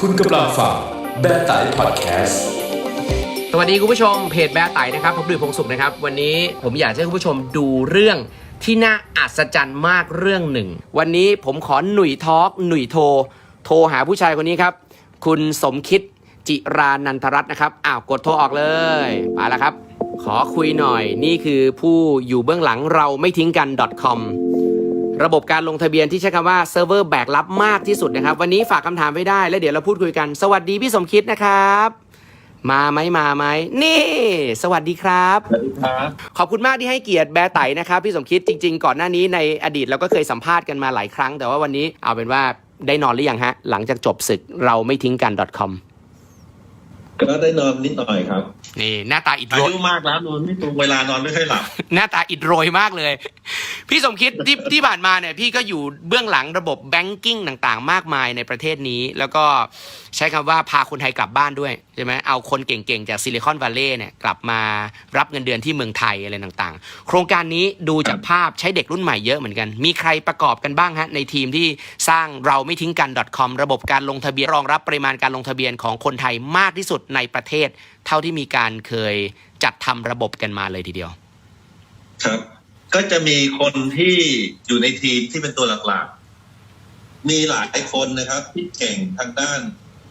คุณกำลังฟังแบทไตพอดแคสต์สวัสดีคุณผู้ชมเพจแบร์ไตนะครับ ผมดุยพงศุขนะครับ วันนี้ผมอยากให้คุณผู้ชมดูเรื่องที่น่าอัศจรรย์มากเรื่องหนึ่ง วันนี้ผมขอหนุ่ยทอล์กหนุ่ยโทรโทรหาผู้ชายคนนี้ครับ คุณสมคิดจิรานันทรัตน์นะครับอ้าวกดโทรออกเลยมาแล้วครับ ขอคุยหน่อยนี่คือผู้อยู่เบื้องหลังเราไม่ทิ้งกัน .com ระบบการลงทะเบียนที่ใช้คำว่าเซิร์ฟเวอร์แบกรับมากที่สุดนะครับ วันนี้ฝากคำถามไว้ได้ แล้วเดี๋ยวเราพูดคุยกัน สวัสดีพี่สมคิดนะครับ มาไหมมาไหมนี่ สวัสดีครับสวัสดีครับขอบคุณมากที่ให้เกียรติแบร์ไตนะครับพี่สมคิดจริง ๆ ก่อนหน้านี้ในอดีตเราก็เคยสัมภาษณ์กันมาหลายครั้ง แต่ว่าวันนี้เอาเป็นว่าได้นอนหรือยังฮะ หลังจากจบศึกเราไม่ทิ้งกัน .com ก็ได้นอนนิดหน่อยครับ นี่หน้าตาอิดอาโรยยุมากแล้วนอนไม่ตรงเวลานอนไม่ค่อยหลับ หน้าตาอิดโรยมากเลย พี่สมคิดที่ที่ผ่านมาเนี่ยพี่ก็อยู่เบื้องหลังระบบแบงกิ้งต่างๆ มากมายในประเทศนี้ แล้วก็ใช้คำว่าพาคนไทยกลับบ้านด้วยใช่ไหมเอาคนเก่งๆ จากซิลิคอนวัลเลย์เนี่ยกลับมารับเงินเดือนที่เมืองไทยอะไรต่างๆ โครงการนี้ดูจากภาพใช้เด็กรุ่นใหม่เยอะเหมือนกัน มีใครประกอบกันบ้างฮะในทีมที่สร้างเราไม่ทิ้งกัน .com ระบบการลงทะเบียนรองรับปริมาณการลงทะเบียนของคนไทยมากที่สุดในประเทศ เท่าที่มีการเคยจัดทำระบบกันมาเลยทีเดียว ครับ ก็จะมีคนที่อยู่ในทีมที่เป็นตัวหลักๆ มีหลายคนนะครับ ที่เก่งทางด้าน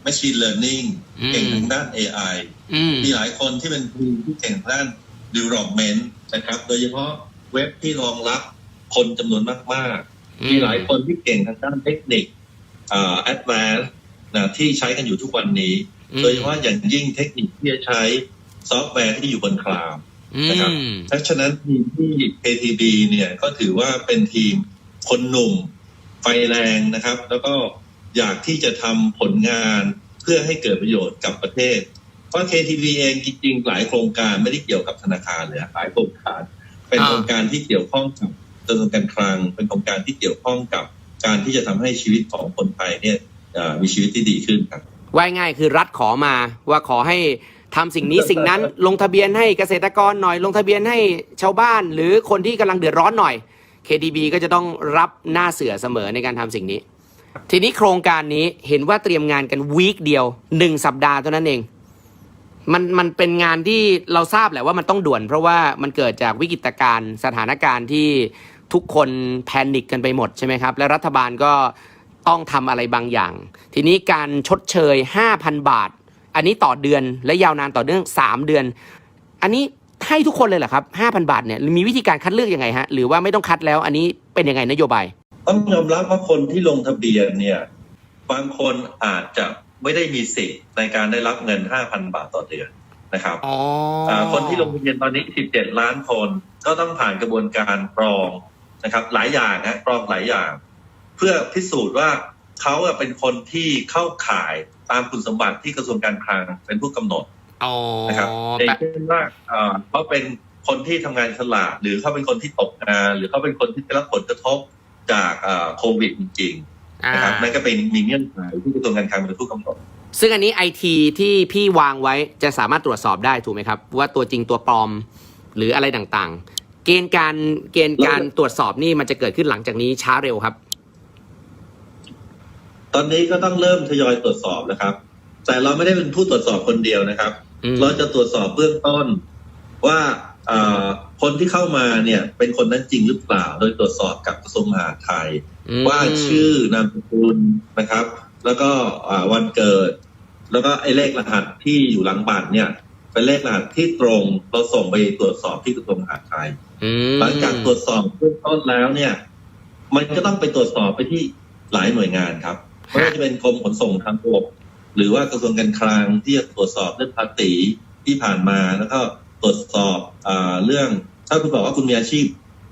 machine learning อืมเก่งทางด้าน AI อืมมีหลายคนที่เป็นทีมที่เก่งทางด้าน development นะครับ โดยเฉพาะเว็บที่รองรับคนจำนวนมากๆ มีหลายคนที่เก่งทางด้านเทคนิคอ่า advanced นะที่ใช้กันอยู่ทุกวันนี้อืม โดยเฉพาะอย่างยิ่งเทคนิคที่จะใช้ซอฟต์แวร์ที่อยู่บนคลาวด์อืนะครับมเพราะฉะนั้นทีมที่ KTB เนี่ยก็ถือว่าเป็นทีมคนหนุ่มไฟแรงนะครับ แล้วก็อยากที่จะทำผลงานเพื่อให้เกิดประโยชน์กับประเทศ เพราะ KTB เองจริงๆ หลายโครงการไม่ได้เกี่ยวกับธนาคารเลยอะหลายโครงการ เป็นอ่าโครงการที่เกี่ยวข้องกับกระทรวงการคลัง เป็นโครงการที่เกี่ยวข้องกับการที่จะทำให้ชีวิตของคนไทยเนี่ยเอ่อมีชีวิตที่ดีขึ้นครับ ว่ายง่ายคือรัฐขอมาว่าขอให้ทำสิ่งนี้สิ่งนั้นลงทะเบียนให้เกษตรกรหน่อย ลงทะเบียนให้ชาวบ้าน หรือคนที่กำลังเดือดร้อนหน่อย KDB ก็จะต้องรับหน้าเสือเสมอในการทำสิ่งนี้ ทีนี้โครงการนี้เห็นว่าเตรียมงานกันวีคเดียวหนึ่งสัปดาห์เท่านั้นเองมันมันเป็นงานที่เราทราบแหละว่ามันต้องด่วน เพราะว่ามันเกิดจากวิกฤตการณ์สถานการณ์ที่ทุกคนแพนิคกันไปหมดใช่ไหมครับ และรัฐบาลก็ ต้องทำอะไรบางอย่าง ทีนี้การชดเชย 5,000 บาท อันนี้ต่อเดือนและยาวนานต่อเนื่อง 3 เดือน อันนี้ให้ทุกคนเลยเหรอครับ5,000 บาทเนี่ยมีวิธีการคัดเลือกยังไงฮะหรือว่าไม่ต้องคัดแล้ว อันนี้เป็นยังไงนโยบายต้องยอมรับว่าคนที่ลงทะเบียนเนี่ยบางคนอาจจะไม่ได้มีสิทธิ์ในการได้รับเงิน 5,000 บาทต่อเดือนนะครับอ๋อาคนที่ลงทะเบียนตอนนี้ 17 ล้านคนก็ต้องผ่านกระบวนการกรองนะครับ หลายอย่างนะกรองหลายอย่างเพื่อพิสูจน์ว่าเขาอะเป็นคนที่เข้าข่ายตามคุณสมบัติที่กระทรวงการคลังเป็นผู้กำหนดอ๋อนะครับอย่าแปงเช่นว่าเอ่อเขาเป็นคนที่ทำงานอิสละหรือเขาเป็นคนที่ตกงานหรือเขาเป็นคนที่ได้รับผลกระทบจากเอ่อโควิดจริงๆอ่านะครับนั่นก็เป็นมีเงื่อนไขที่กระทรวงการคลังเป็นผู้กำหนดซึ่งอันนี้ไอทีที่พี่วางไว้จะสามารถตรวจสอบได้ถูกไหมครับ ว่าตัวจริงตัวปลอมหรืออะไรต่างๆ เกณฑ์การเกณฑ์การตรวจสอบนี่มันจะเกิดขึ้นหลังจากนี้ช้าเร็วครับ ตอนนี้ก็ต้องเริ่มทยอยตรวจสอบนะครับ แต่เราไม่ได้เป็นผู้ตรวจสอบคนเดียวนะครับอืมเราจะตรวจสอบเบื้องต้นว่าเอ่อคนที่เข้ามาเนี่ย เป็นคนนั้นจริงหรือเปล่า โดยตรวจสอบกับกระทรวงมหาดไทยอืมว่าชื่อนามสกุลนะครับ แล้วก็อ่าวันเกิด แล้วก็ไอ้เลขรหัสที่อยู่หลังบัตรเนี่ย เป็นเลขรหัสที่ตรงเราส่งไปตรวจสอบที่กระทรวงมหาดไทยอืมหลังจากตรวจสอบเบื้องต้นแล้วเนี่ย มันก็ต้องไปตรวจสอบไปที่หลายหน่วยงานครับ ไม่ว่าจะเป็นกรมขนส่งทางบกหรือว่ากระทรวงการคลังที่จะตรวจสอบเรื่องภาษีที่ผ่านมาแล้วก็ตรวจสอบอาเรื่องถ้าคุณบอกว่าคุณมีอาชีพ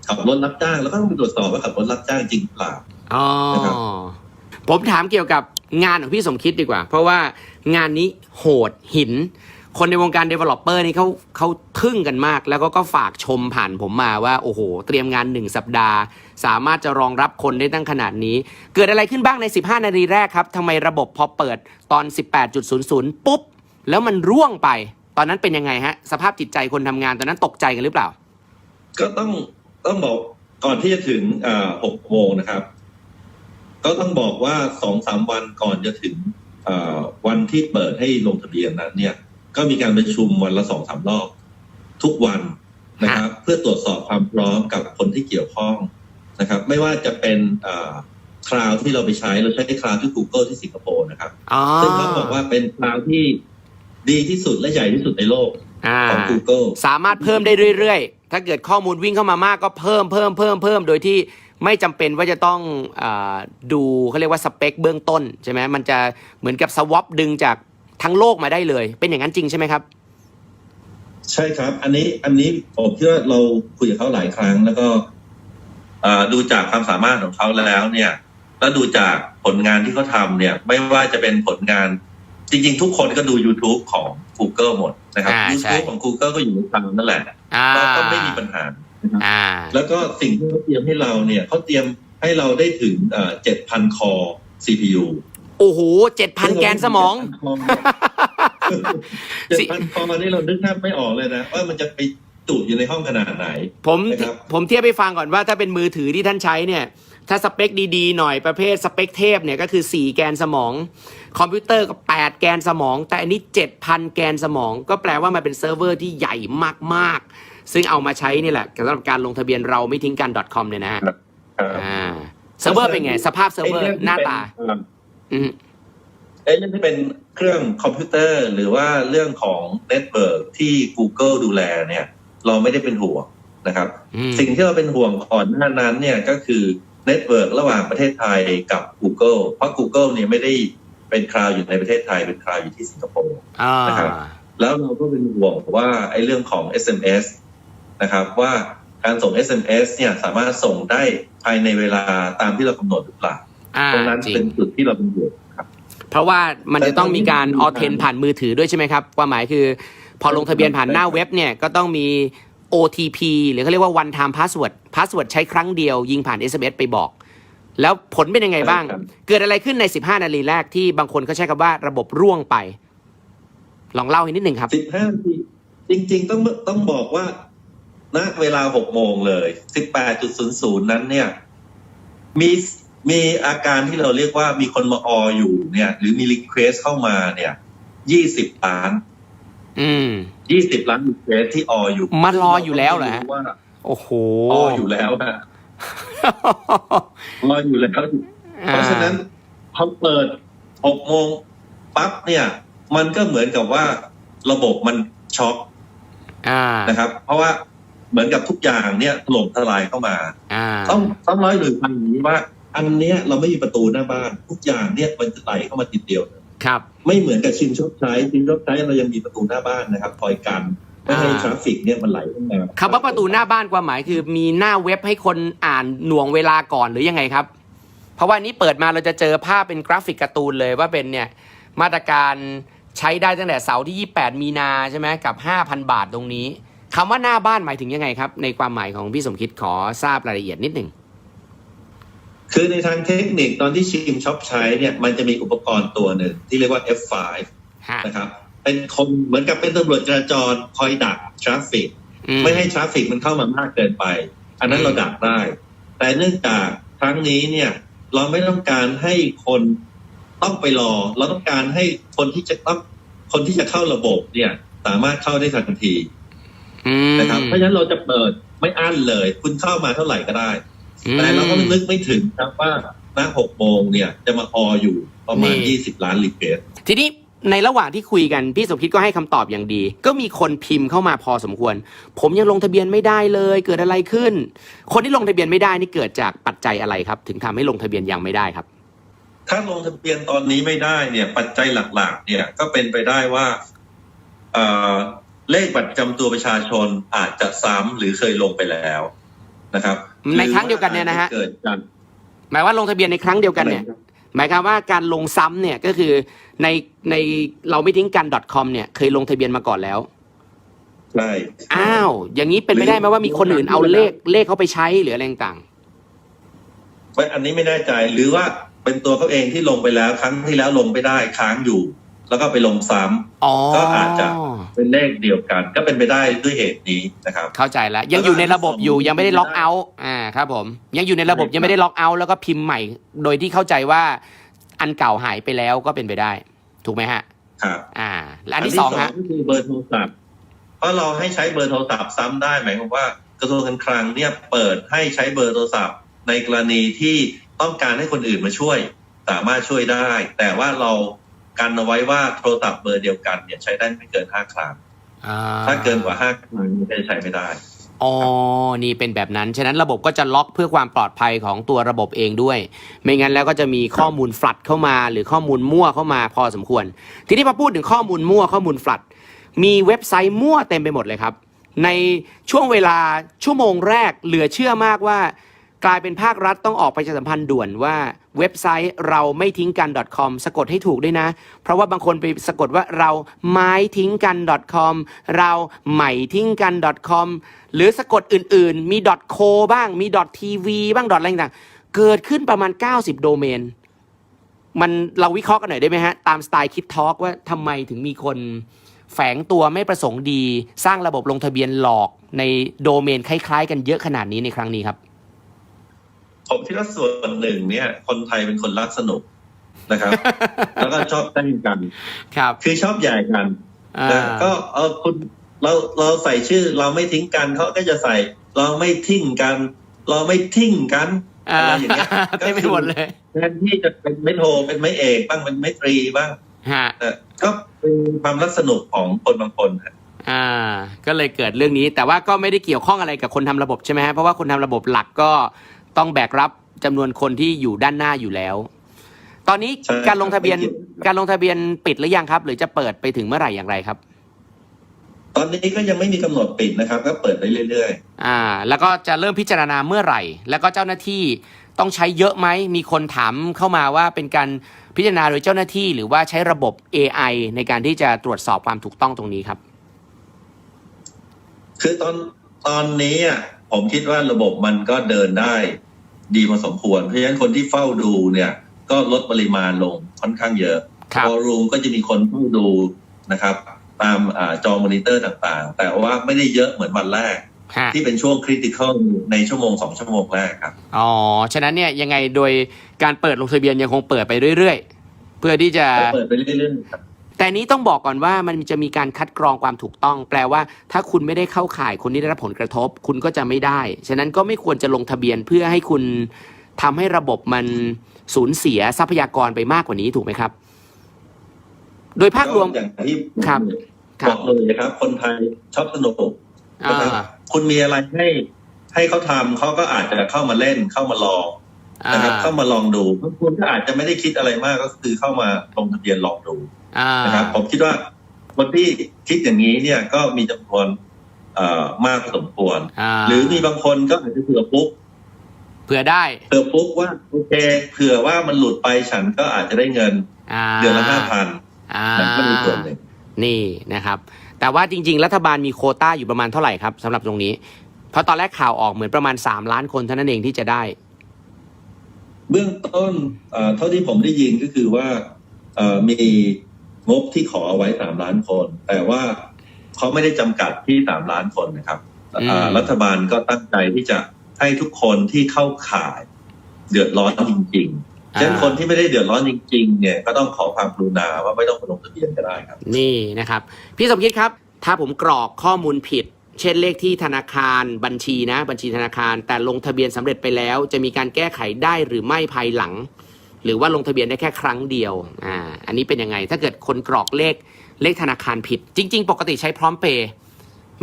ขับรถรับจ้าง แล้วก็ต้องไปตรวจสอบว่าขับรถรับจ้างจริงหรือเปล่าอ๋อนะครับผมถามเกี่ยวกับงานของพี่สมคิดดีกว่า เพราะว่างานนี้โหดหิน คนในวงการ developer นี่เขาเขาทึ่งกันมาก แล้วก็ก็ฝากชมผ่านผมมาว่า โอ้โห เตรียมงานหนึ่งสัปดาห์ สามารถจะรองรับคนได้ตั้งขนาดนี้ เกิดอะไรขึ้นบ้างใน 15 นาทีแรกครับทำไมระบบพอเปิดตอน 18.00 ปุ๊บ แล้วมันร่วงไป ตอนนั้นเป็นยังไงฮะ สภาพจิตใจคนทำงานตอนนั้นตกใจกันหรือเปล่า ก็ต้องต้องบอกก่อนที่จะถึงหกโมงนะครับ ก็ต้องบอกว่าสองสามวันก่อนจะถึงวันที่เปิดให้ลงทะเบียนนั้นเนี่ย ก็มีการประชุมวันละสองสามรอบทุกวันนะครับ เพื่อตรวจสอบความพร้อมกับคนที่เกี่ยวข้องนะครับ ไม่ว่าจะเป็นคลาวที่เราไปใช้เราใช้คลาวที่ Google ที่สิงคโปร์นะครับอ๋อซึ่งเขาบอกว่าเป็นคลาวที่ดีที่สุดและใหญ่ที่สุดในโลกอ่าของ Google สามารถเพิ่มได้เรื่อยๆ ถ้าเกิดข้อมูลวิ่งเข้ามามากก็เพิ่มเพิ่มเพิ่มเพิ่มโดยที่ไม่จำเป็นว่าจะต้องอาดูเขาเรียกว่าสเปคเบื้องต้นใช่ไหมมันจะเหมือนกับสวอปดึงจาก ทั้งโลกมาได้เลย เป็นอย่างนั้นจริงใช่ไหมครับ ใช่ครับ อันนี้อันนี้ผมคิดว่าเราคุยกับเขาหลายครั้ง แล้วก็เอ่อดูจากความสามารถของเขาแล้วเนี่ย แล้วดูจากผลงานที่เขาทำเนี่ย ไม่ว่าจะเป็นผลงานจริงๆ ทุกคนก็ดู YouTube ของ Google หมดนะครับอ่าใช่ YouTube ของ Google ก็อยู่ในคลาวด์นั่นแหละอ่าก็ก็ไม่มีปัญหานะครับอ่าแล้วก็สิ่งที่เขาเตรียมให้เราเนี่ยเขาเตรียมให้เราได้ถึงเจ็ดพันคอ CPU โอ้โหเจ็ดพันแกนสมองเจ็ดพันคอนี่เรานึกแทบไม่ออกเลยนะว่ามันจะไปจุอยู่ในห้องขนาดไหน ผมนะครับผมเทียบไปฟังก่อนว่าถ้าเป็นมือถือที่ท่านใช้เนี่ย ถ้าสเปคดีๆ หน่อยประเภทสเปคเทพเนี่ยก็คือ 4 แกนสมอง คอมพิวเตอร์ก็ 8 แกนสมอง แต่อันนี้ 7,000 แกนสมอง ก็แปลว่ามันเป็นเซิร์ฟเวอร์ที่ใหญ่มากๆ ซึ่งเอามาใช้นี่แหละสำหรับการลงทะเบียนเราไม่ทิ้งกัน .com เนี่ยนะฮะครับอ่าเซิร์ฟเวอร์เป็นไง สภาพเซิร์ฟเวอร์หน้าตาอืม เอ้เรื่องที่เป็นเครื่องคอมพิวเตอร์ หรือว่าเรื่องของเน็ตเวิร์กที่ Google ดูแลเนี่ย เราไม่ได้เป็นห่วงนะครับอืมสิ่งที่เราเป็นห่วงก่อนหน้านั้นเนี่ยก็คือเน็ตเวิร์กระหว่างประเทศไทยกับ Google เพราะ Google เนี่ยไม่ได้เป็นคลาวด์อยู่ในประเทศไทยเป็นคลาวด์อยู่ที่สิงคโปร์อ่านะครับแล้วเราก็เป็นห่วงว่าไอ้เรื่องของ SMS นะครับว่าการส่ง SMS เนี่ยสามารถส่งได้ภายในเวลาตามที่เรากำหนดหรือเปล่าอ่า ตรงนั้นจริงเป็นจุดที่เราเป็นห่วงครับ เพราะว่ามันจะต้องมีการแต่อตออนนี้เทนผ่านมือถือด้วยใช่ไหมครับความหมายคือ พอลงทะเบียนผ่านหน้าเว็บเนี่ยก็ต้องมี OTP หรือเขาเรียกว่า one time password password ใช้ครั้งเดียว ยิงผ่าน SMS ไปบอก แล้วผลเป็นยังไงบ้างใช่ครับเกิดอะไรขึ้นใน 15 นาทีแรกที่บางคนเขาใช้คำว่าระบบร่วงไป ลองเล่าให้นิดหนึ่งครับสิบห้าทีจริง ๆ ต้องต้องบอกว่าณเวลาหกโมงเลยสิบแปดจุดศูนย์ศูนย์นั้นเนี่ย มี มีอาการที่เราเรียกว่ามีคนมาอออยู่เนี่ย หรือมีรีเควสเข้ามาเนี่ยยี่สิบล้าน อืมยี่สิบล้านรีเควสที่อออยู่มารออยู่แล้วเหรอฮะว่าโอ้โหอออยู่แล้วฮะอออยู่แล้ว เพราะฉะนั้นพอเปิดหกโมงปั๊บเนี่ย มันก็เหมือนกับว่าระบบมันช็อกอ่านะครับ เพราะว่าเหมือนกับทุกอย่างเนี่ยถล่มทลายเข้ามาอ่าต้องต้องร้อยหรือพันอย่างนี้ว่า อันเนี้ยเราไม่มีประตูหน้าบ้าน ทุกอย่างเนี่ยมันจะไหลเข้ามาทีเดียว ครับ ไม่เหมือนกับชิมชดใช้ชิมชดใช้เรายังมีประตูหน้าบ้านนะครับคอยกันไม่ให้อ่าทราฟฟิกเนี่ยมันไหลเข้ามาคำว่าประตูหน้าบ้านความหมายคือมีหน้าเว็บให้คนอ่านหน่วงเวลาก่อนหรือยังไงครับ เพราะว่านี้เปิดมาเราจะเจอภาพเป็นกราฟิกการ์ตูนเลยว่าเป็นเนี่ยมาตรการใช้ได้ตั้งแต่เสาร์ที่ 28 มีนาใช่ไหมกับ 5,000 บาทตรงนี้คำว่าหน้าบ้านหมายถึงยังไงครับ ในความหมายของพี่สมคิดขอทราบรายละเอียดนิดหนึ่ง คือในทางเทคนิคตอนที่ชิมช็อปใช้เนี่ยมันจะมีอุปกรณ์ตัวหนึ่งที่เรียกว่า F5 ฮะนะครับ เป็นคนเหมือนกับเป็นตำรวจจราจรคอยดักทราฟฟิกอืมไม่ให้ทราฟฟิกมันเข้ามามากเกินไป อันนั้นเราดักได้ แต่เนื่องจากครั้งนี้เนี่ย เราไม่ต้องการให้คนต้องไปรอ เราต้องการให้คนที่จะต้องคนที่จะเข้าระบบเนี่ย สามารถเข้าได้ทันทีอืมนะครับเพราะฉะนั้นเราจะเปิดไม่อั้นเลย คุณเข้ามาเท่าไหร่ก็ได้อืม แต่เราก็นึกไม่ถึงครับว่าณหกโมงเนี่ย จะมาอออยู่ประมาณนี่ยี่สิบล้านรีเควสทีนี้ในระหว่างที่คุยกันพี่สมคิดก็ให้คำตอบอย่างดี ก็มีคนพิมพ์เข้ามาพอสมควร ผมยังลงทะเบียนไม่ได้เลย เกิดอะไรขึ้น คนที่ลงทะเบียนไม่ได้นี่เกิดจากปัจจัยอะไรครับ ถึงทำให้ลงทะเบียนยังไม่ได้ครับ ถ้าลงทะเบียนตอนนี้ไม่ได้เนี่ย ปัจจัยหลักๆ เนี่ยก็เป็นไปได้ว่าเอ่อเลขบัตรประจำตัวประชาชนอาจจะซ้ำหรือเคยลงไปแล้วนะครับ ในครั้งเดียวกันเนี่ยนะฮะหรือว่าอาจจเกิดจากหมายว่าลงทะเบียนในครั้งเดียวกันเนี่ยหมายความว่าการลงซ้ำเนี่ยก็คือในในเราไม่ทิ้งกัน .com เนี่ยเคยลงทะเบียนมาก่อนแล้วใช่อ้าว อย่างนี้เป็นไปได้ไหมว่ามีคนอื่นเอาเลขเลขเขาไปใช้หรืออะไรต่างไม่อันนี้ไม่แน่ใจหรือว่าเป็นตัวเขาเองที่ลงไปแล้ว ครั้งที่แล้วลงไม่ได้ค้างอยู่ แล้วก็ไปลงซ้ำอ๋อก็อาจจะเป็นเลขเดียวกัน ก็เป็นไปได้ด้วยเหตุนี้นะครับ เข้าใจแล้ว ยังอยู่ในระบบอยู่ยังไม่ได้ล็อกเอาท์อ่าครับผม ยังอยู่ในระบบใช่ครับยังไม่ได้ล็อกเอาท์แล้วก็พิมพ์ใหม่ โดยที่เข้าใจว่าอันเก่าหายไปแล้วก็เป็นไปได้ ถูกไหมฮะครับอ่าและอันที่สองฮะก็คือเบอร์โทรศัพท์เพราะเราให้ใช้เบอร์โทรศัพท์ซ้ำได้หมายความว่ากระทรวงการคลังเนี่ยเปิดให้ใช้เบอร์โทรศัพท์ ในกรณีที่ต้องการให้คนอื่นมาช่วย สามารถช่วยได้ แต่ว่าเรา กันเอาไว้ว่าโทรศัพท์เบอร์เดียวกันเนี่ยใช้ได้ไม่เกินห้าครั้งอ่าถ้าเกินกว่าห้าครั้งก็จะใช้ไม่ได้อ๋อ นี่เป็นแบบนั้น ฉะนั้นระบบก็จะล็อกเพื่อความปลอดภัยของตัวระบบเองด้วย ไม่งั้นแล้วก็จะมีข้อมูลฟลัดเข้ามา หรือข้อมูลมั่วเข้ามาพอสมควร ทีนี้พอพูดถึงข้อมูลมั่วข้อมูลฟลัด มีเว็บไซต์มั่วเต็มไปหมดเลยครับ ในช่วงเวลาชั่วโมงแรกเหลือเชื่อมากว่า กลายเป็นภาครัฐต้องออกไปประชาสัมพันธ์ด่วนว่าเว็บไซต์เราไม่ทิ้งกัน .com สะกดให้ถูกด้วยนะ เพราะว่าบางคนไปสะกดว่าเราไม้ทิ้งกัน .com เราใหม่ทิ้งกัน .com หรือสะกดอื่นๆ มี .co บ้างมี .tv บ้าง อะไรต่างๆ เกิดขึ้นประมาณ 90 โดเมน มันเราวิเคราะห์กันหน่อยได้ไหมฮะ ตามสไตล์คิดทอล์กว่าทำไมถึงมีคนแฝงตัวไม่ประสงค์ดี สร้างระบบลงทะเบียนหลอกในโดเมนคล้ายๆ กันเยอะขนาดนี้ในครั้งนี้ครับ ผมคิดว่าส่วนหนึ่งเนี่ย คนไทยเป็นคนรักสนุกนะครับ แล้วก็ชอบเต้นกัน ครับ คือชอบใหญ่กันอ่านะก็เออคุณเราเราใส่ชื่อเราไม่ทิ้งกันเขาก็จะใส่ เราไม่ทิ้งกัน เราไม่ทิ้งกันอ่าอะไรอย่างเงี้ยเต็มไปหมดเลยแทนที่จะเป็นไม่โทรเป็นไม่เอกบ้างเป็นไม่ตรีบ้างฮะเออก็เป็นความรักสนุกของคนบางคนฮะอ่า ก็เลยเกิดเรื่องนี้แต่ว่าก็ไม่ได้เกี่ยวข้องอะไรกับคนทำระบบใช่ไหมฮะเพราะว่าคนทำระบบหลักก็ ต้องแบกรับจำนวนคนที่อยู่ด้านหน้าอยู่แล้ว ตอนนี้ใช่การลงทะเบียนไม่เกี่ยวการลงทะเบียนปิดหรือยังครับ หรือจะเปิดไปถึงเมื่อไหร่อย่างไรครับ ตอนนี้ก็ยังไม่มีกำหนดปิดนะครับ ก็เปิดไปเรื่อยอ่า แล้วก็จะเริ่มพิจารณาเมื่อไหร่ แล้วก็เจ้าหน้าที่ต้องใช้เยอะไหมมีคนถามเข้ามาว่าเป็นการพิจารณาโดยเจ้าหน้าที่ หรือว่าใช้ระบบ AI ในการที่จะตรวจสอบความถูกต้องตรงนี้ครับๆคือตอนตอนนี้อะ ผมคิดว่าระบบมันก็เดินได้ดีพอสมควร เพราะฉะนั้นคนที่เฝ้าดูเนี่ย ก็ลดปริมาณลงค่อนข้างเยอะครับวอลลุ่มก็จะมีคนเฝ้าดูนะครับ ตามอาจอมอนิเตอร์ต่างๆ แต่ว่าไม่ได้เยอะเหมือนวันแรกฮะที่เป็นช่วงคริติคอลในชั่วโมงสองชั่วโมงแรกครับ อ๋อ ฉะนั้นเนี่ยยังไงโดยการเปิดลงทะเบียนยังคงเปิดไปเรื่อยๆ เพื่อที่จะเปิดไปเรื่อยๆครับ แต่นี้ต้องบอกก่อนว่ามันจะมีการคัดกรองความถูกต้อง แปลว่า ถ้าคุณไม่ได้เข้าข่ายคนที่ได้รับผลกระทบ คุณก็จะไม่ได้ ฉะนั้นก็ไม่ควรจะลงทะเบียนเพื่อให้คุณทำให้ระบบมันสูญเสียทรัพยากรไปมากกว่านี้ถูกไหมครับ โดยภาพรวมอย่างที่ครับคบรัอบกเลยนะครับ คนไทยชอบสนุกอ่านะครับคุณมีอะไรให้ให้เขาทำเขาก็อาจจะเข้ามาเล่นเข้ามาลองอ่า นะครับเข้ามาลองดูบางคนก็อาจจะไม่ได้คิดอะไรมากก็คือเข้ามาลงทะเบียนลองดูอ่านะครับผมคิดว่าคนที่คิดอย่างนี้เนี่ยก็มีจำนวนเอ่อมากพอสมควรอ่าหรือมีบางคนก็อาจจะเผื่อปุ๊บเผื่อได้เผื่อปุ๊บว่าโอเคเผื่อว่ามันหลุดไปฉันก็อาจจะได้เงินอ่าเดือนละห้าพันอ่าฉันก็มีส่วนหนึ่งนี่นะครับ แต่ว่าจริง ๆ รัฐบาลมีโควต้าอยู่ประมาณเท่าไหร่ครับสำหรับตรงนี้ เพราะตอนแรกข่าวออกเหมือนประมาณ 3 ล้านคนเท่านั้นเองที่จะได้ เบื้องต้นเอ่อเท่าที่ผมได้ยินก็คือว่าเอ่อมีงบที่ขอเอาไว้สามล้านคน แต่ว่าเขาไม่ได้จำกัดที่สามล้านคนนะครับอืมอ่ารัฐบาลก็ตั้งใจที่จะให้ทุกคนที่เข้าข่ายเดือดร้อนจริงๆเช่นคนที่ไม่ได้เดือดร้อนจริง ๆ เนี่ย ก็ต้องขอความกรุณาว่าไม่ต้องไปลงทะเบียนก็ได้ครับ นี่นะครับ พี่สมคิดครับ ถ้าผมกรอกข้อมูลผิด เช่นเลขที่ธนาคารบัญชีนะ บัญชีธนาคาร แต่ลงทะเบียนสำเร็จไปแล้ว จะมีการแก้ไขได้หรือไม่ภายหลัง หรือว่าลงทะเบียนได้แค่ครั้งเดียวอ่าอันนี้เป็นยังไง ถ้าเกิดคนกรอกเลขเลขธนาคารผิด จริง ๆ ปกติใช้พร้อมเพย์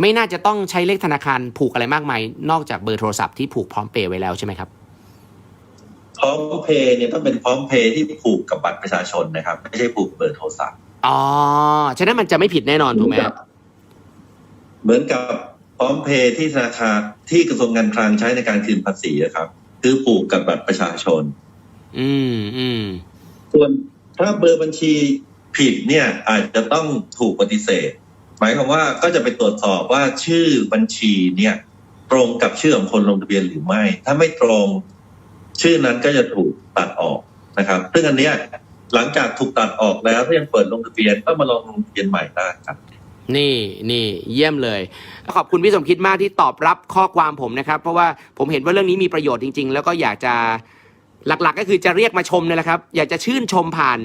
ไม่น่าจะต้องใช้เลขธนาคารผูกอะไรมากมายนอกจากเบอร์โทรศัพท์ที่ผูกพร้อมเพย์ไว้แล้วใช่ไหมครับพร้อมเพย์เนี่ยต้องเป็นพร้อมเพย์ที่ผูกกับบัตรประชาชนนะครับ ไม่ใช่ผูกเบอร์โทรศัพท์อ๋อฉะนั้นมันจะไม่ผิดแน่นอนถูกไหมครับเหมือนกับ พร้อมเพย์ที่ธนาคารที่กระทรวงการคลังใช้ในการคืนภาษีอะครับ คือผูกกับบัตรประชาชน อืมอืมส่วนถ้าเบอร์บัญชีผิดเนี่ยอาจจะต้องถูกปฏิเสธ หมายความว่าก็จะไปตรวจสอบว่าชื่อบัญชีเนี่ย ตรงกับชื่อของคนลงทะเบียนหรือไม่ ถ้าไม่ตรง ชื่อนั้นก็จะถูกตัดออกนะครับซึ่งอันเนี้ยหลังจากถูกตัดออกแล้วถ้ายังเปิดลงทะเบียนก็มาลองลงทะเบียนใหม่ได้ครับ นี่นี่เยี่ยมเลย ขอบคุณพี่สมคิดมากที่ตอบรับข้อความผมนะครับ เพราะว่าผมเห็นว่าเรื่องนี้มีประโยชน์จริง ๆ แล้วก็อยากจะหลักๆ ก็คือจะเรียกมาชมเนี่ยแหละครับ อยากจะชื่นชมผ่าน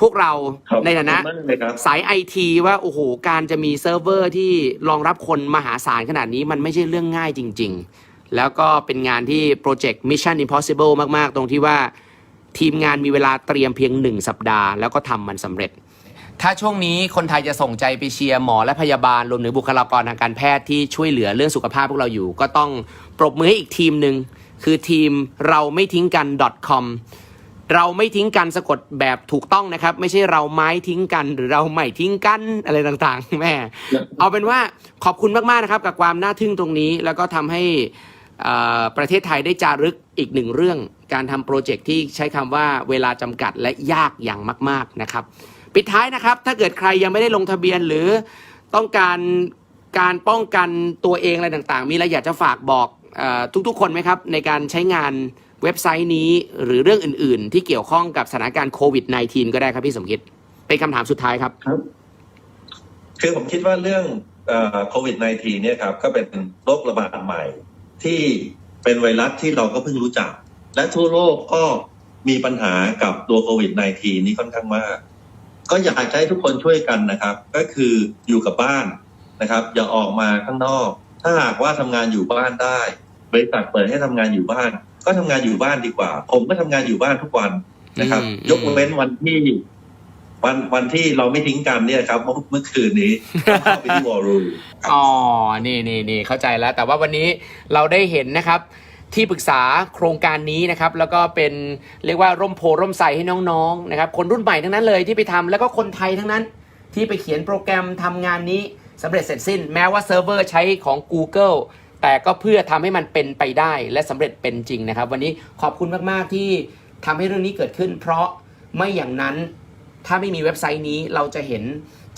พวกเราครับในฐานะ ขอบคุณมากเลยครับ สายไอทีว่า โอ้โห การจะมีเซิร์ฟเวอร์ที่รองรับคนมหาศาลขนาดนี้มันไม่ใช่เรื่องง่ายจริง ๆ แล้วก็เป็นงานที่โปรเจกต์ Mission Impossible มาก ๆ ตรงที่ว่าทีมงานมีเวลาเตรียมเพียงหนึ่งสัปดาห์ แล้วก็ทำมันสำเร็จ ถ้าช่วงนี้คนไทยจะส่งใจไปเชียร์หมอและพยาบาลรวมถึงบุคลากรทางการแพทย์ที่ช่วยเหลือเรื่องสุขภาพพวกเราอยู่ ก็ต้องปรบมือให้อีกทีมหนึ่งคือทีมเราไม่ทิ้งกัน .com เราไม่ทิ้งกันสะกดแบบถูกต้องนะครับ ไม่ใช่เราไม้ทิ้งกันหรือเราไม่ทิ้งกันอะไรต่างๆ แม่ เอาเป็นว่าขอบคุณมากๆนะครับ กับความน่าทึ่งตรงนี้ แล้วก็ทำให้ประเทศไทยได้จารึกอีกหนึ่งเรื่อง การทำโปรเจกต์ที่ใช้คำว่าเวลาจำกัดและยากอย่างมาก ๆนะครับ ปิดท้ายนะครับ ถ้าเกิดใครยังไม่ได้ลงทะเบียนหรือต้องการการป้องกันตัวเองอะไรต่างๆ มีอะไรอยากจะฝากบอกออทุกๆ คนไหมครับ ในการใช้งานเว็บไซต์นี้หรือเรื่องอื่น ๆ ที่เกี่ยวข้องกับสถานการณ์โควิด -19 ก็ได้ครับพี่สมคิด เป็นคำถามสุดท้ายครับครับ คือผมคิดว่าเรื่องโควิด -19 เนี่ยครับก็เป็นโรคระบาดใหม่ ที่เป็นไวรัสที่เราก็เพิ่งรู้จัก และทั่วโลกก็มีปัญหากับตัวโควิด -19 นี้ค่อนข้างมาก ก็อยากจะให้ทุกคนช่วยกันนะครับ ก็คืออยู่กับบ้านนะครับ อย่าออกมาข้างนอก ถ้าหากว่าทำงานอยู่บ้านได้บริษัทเปิดให้ทำงานอยู่บ้าน ก็ทำงานอยู่บ้านดีกว่า ผมก็ทำงานอยู่บ้านทุกวันนะครับอืมยกเว้นวันที่วันวันที่เราไม่ทิ้งกันเนี่ยครับเมื่อเมื่อคืนนี้เข้าไปที่วอลลุ่มอ๋อนี่นี่นี่เข้าใจแล้ว แต่ว่าวันนี้เราได้เห็นนะครับ ที่ปรึกษาโครงการนี้นะครับ แล้วก็เป็นเรียกว่าร่มโพร่มใสให้น้องๆนะครับ คนรุ่นใหม่ทั้งนั้นเลยที่ไปทำแล้วก็คนไทยทั้งนั้นที่ไปเขียนโปรแกรมทำงานนี้สำเร็จเสร็จสิ้น แม้ว่าเซิร์ฟเวอร์ใช้ของ Google แต่ก็เพื่อทำให้มันเป็นไปได้และสำเร็จเป็นจริงนะครับ วันนี้ขอบคุณมากๆที่ทำให้เรื่องนี้เกิดขึ้น เพราะไม่อย่างนั้นถ้าไม่มีเว็บไซต์นี้เราจะเห็น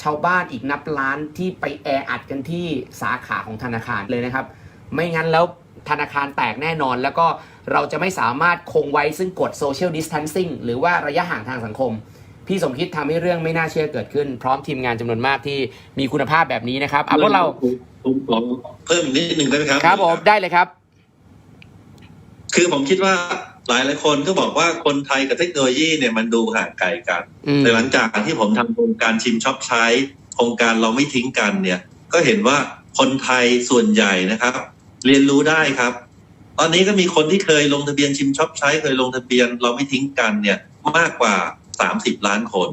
ชาวบ้านอีกนับล้านที่ไปแออัดกันที่สาขาของธนาคารเลยนะครับ ไม่งั้นแล้ว ธนาคารแตกแน่นอน แล้วก็เราจะไม่สามารถคงไว้ซึ่งกฎ social distancing หรือว่าระยะห่างทางสังคม พี่สมคิดทำให้เรื่องไม่น่าเชื่อเกิดขึ้น พร้อมทีมงานจำนวนมากที่มีคุณภาพแบบนี้นะครับเอาพวกเราผมขอเพิ่มอีกนิดหนึ่งได้ไหมครับครับผมได้เลยครับ คือผมคิดว่าหลายหลายคนก็บอกว่าคนไทยกับเทคโนโลยีเนี่ยมันดูห่างไกลกันอืมแต่หลังจากที่ผมทำโครงการชิมช็อปใช้โครงการเราไม่ทิ้งกันเนี่ย ก็เห็นว่าคนไทยส่วนใหญ่นะครับ เรียนรู้ได้ครับ ตอนนี้ก็มีคนที่เคยลงทะเบียนชิมช็อปใช้เคยลงทะเบียนเราไม่ทิ้งกันเนี่ยมากกว่า 30 ล้านคน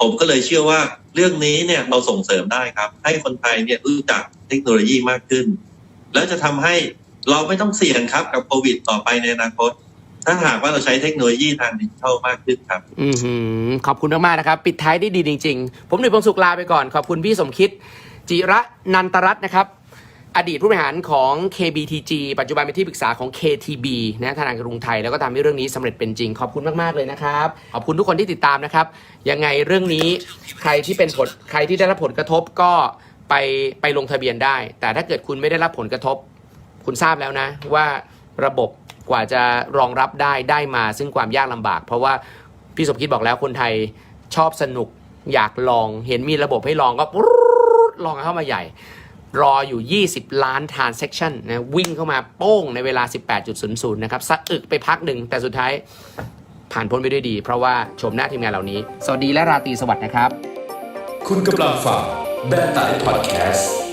ผมก็เลยเชื่อว่าเรื่องนี้เนี่ยเราส่งเสริมได้ครับ ให้คนไทยเนี่ยรู้จักเทคโนโลยีมากขึ้น แล้วจะทำให้เราไม่ต้องเสี่ยงครับกับโควิดต่อไปในอนาคต ถ้าหากว่าเราใช้เทคโนโลยีทางดิจิทัลมากขึ้นครับ อือขอบคุณมากๆนะครับ ปิดท้ายได้ดีจริง ๆ ผมหนุ่ยพงศ์สุขลาไปก่อน ขอบคุณพี่สมคิด จิระนันตรัตน์นะครับ อดีตผู้บริหารของ KBTG ปัจจุบันเป็นที่ปรึกษาของ KTB นะธนาคารกรุงไทย แล้วก็ทำให้เรื่องนี้สำเร็จเป็นจริง ขอบคุณมาก ๆ เลยนะครับ ขอบคุณทุกคนที่ติดตามนะครับ ยังไงเรื่องนี้ใครที่เป็นผลใครที่ได้รับผลกระทบก็ไปไปลงทะเบียนได้ แต่ถ้าเกิดคุณไม่ได้รับผลกระทบ คุณทราบแล้วนะ ว่าระบบกว่าจะรองรับได้ได้มาซึ่งความยากลำบาก เพราะว่าพี่สมคิดบอกแล้วคนไทยชอบสนุกอยากลอง เห็นมีระบบให้ลองก็ปุ๊ดลองเข้ามาใหญ่ รออยู่ 20 ล้าน transaction นะวิ่งเข้ามาโป้งในเวลา 18.00 นะครับสะอึกไปพักหนึ่ง แต่สุดท้ายผ่านพ้นไปด้วยดี เพราะว่าชมหน้าทีมงานเหล่านี้ สวัสดีและราตรีสวัสดิ์นะครับ คุณกำลังฟังแบนไตพอดแคสต์